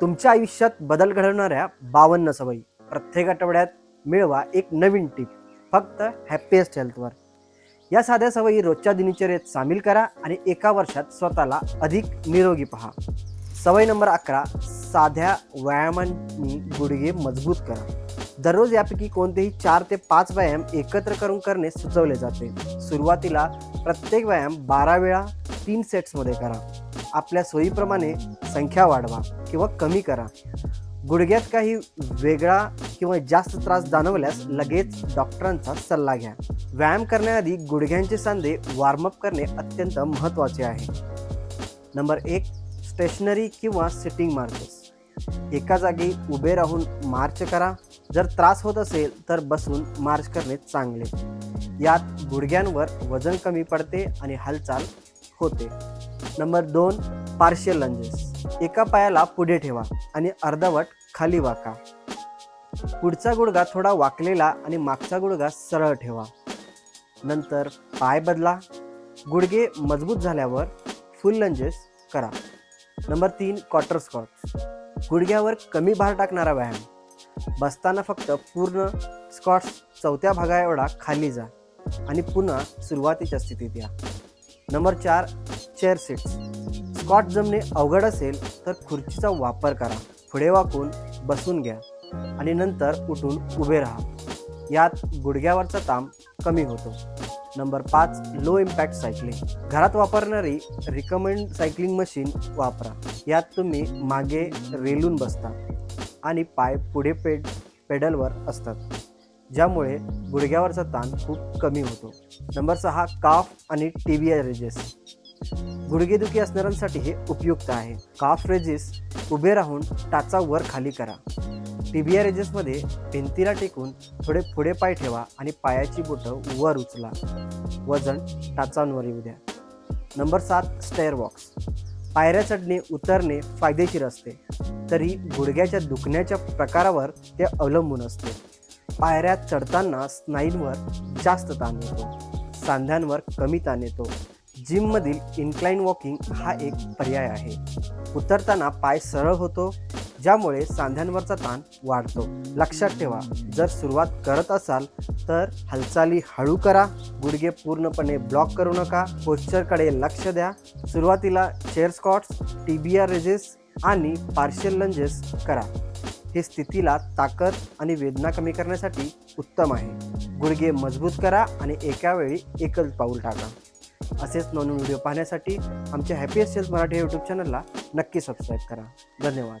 तुमच्या आयुष्यात बदल घडवणाऱ्या बावन्न सवयी. प्रत्येक आठवड्यात मिळवा एक नवीन टीप फक्त हॅपीएस्ट हेल्थवर या साध्या सवयी रोजच्या दिनचर्येत सामील करा आणि एका वर्षात स्वतःला अधिक निरोगी पहा. सवय नंबर अकरा साध्या व्यायामांनी गुडघे मजबूत करा. दररोज यापैकी कोणतेही चार ते पाच व्यायाम एकत्र करून करणे सुचवले जाते. सुरुवातीला प्रत्येक व्यायाम बारा वेळा तीन सेट्समध्ये करा. आपल्या सोयीप्रमाणे संख्या वाढवा किंवा कमी करा. गुडघ्यात काही वेगळा किंवा जास्त त्रास जाणवल्यास लगेच डॉक्टरांचा सल्ला घ्या. व्यायाम करण्याआधी गुडघ्यांचे सांधे वॉर्मअप करणे अत्यंत महत्त्वाचे आहे. नंबर एक स्टेशनरी किंवा सिटिंग मार्चेस एका जागी उभे राहून मार्च करा. जर त्रास होत असेल तर बसून मार्च करणे चांगले. यात गुडघ्यांवर वजन कमी पडते आणि हालचाल होते. नंबर दोन पार्शियल लंजेस एका पायाला पुढे ठेवा आणि अर्धवट खाली वाका. पुढचा गुडघा थोडा वाकलेला आणि मागचा गुडघा सरळ ठेवा. नंतर पाय बदला. गुडघे मजबूत झाल्यावर फुल लंजेस करा. नंबर तीन क्वार्टर स्कॉट गुडघ्यावर कमी भार टाकणारा व्यायाम. बसताना फक्त पूर्ण स्कॉट्स चौथ्या भागा एवढा खाली जा आणि पुन्हा सुरुवातीच्या स्थितीत या. नंबर चार चेअर सीट्स स्कॉट जमणे अवघड असेल तर खुर्चीचा वापर करा. पुढे वाकून बसून घ्या आणि नंतर उठून उभे राहा. यात गुडघ्यावरचा ताम कमी होतो. नंबर पाच लो इम्पॅक्ट सायकलिंग घरात वापरणारी रिकमेंड सायकलिंग मशीन वापरा. यात तुम्ही मागे रेलून बसता आणि पाय पुढे पेड पेडलवर असतात. ज्यामुळे गुडघ्यावरचा ताण खूप कमी होतो. नंबर सहा काफ आणि टी व्ही रेजेस गुडघेदुखी असणाऱ्यांसाठी हे उपयुक्त आहे. काफ रेजेस उभे राहून टाचा वर खाली करा. टिबिया रेजेसमध्ये भिंतीला टेकून थोडे पुढे पाय ठेवा आणि पायाची बोटं वर उचला. वजन टाचांवर येऊ द्या. नंबर सात स्टेअर वॉक्स पायऱ्या चढणे उतरणे फायदेशीर असते. तरी गुडघ्याच्या दुखण्याच्या प्रकारावर ते अवलंबून असते. पायऱ्या चढताना स्नायूंवर जास्त ताण येतो. सांध्यांवर कमी ताण येतो. जिममधील इन्क्लाइन वॉकिंग हा एक पर्याय आहे. उतरताना पाय सरळ होतो ज्यामुळे सांध्यांवरचा ताण वाढतो. लक्षात ठेवा जर सुरुवात करत असाल तर हालचाली हळू करा गुडघे पूर्णपणे ब्लॉक करू नका पोश्चरकडे लक्ष द्या. सुरुवातीला चेअर स्कॉट्स टीबीआर रेजेस आणि पार्शियल लंजेस करा. हे स्थितीला ताकद आणि वेदना कमी करण्यासाठी उत्तम आहे. गुडघे मजबूत करा आणि एका वेळी एकच पाऊल टाका. असेच नवीन व्हिडिओ पाहण्यासाठी आमच्या हॅपी सेल्स मराठी यूट्यूब चॅनलला नक्की सबस्क्राईब करा. धन्यवाद.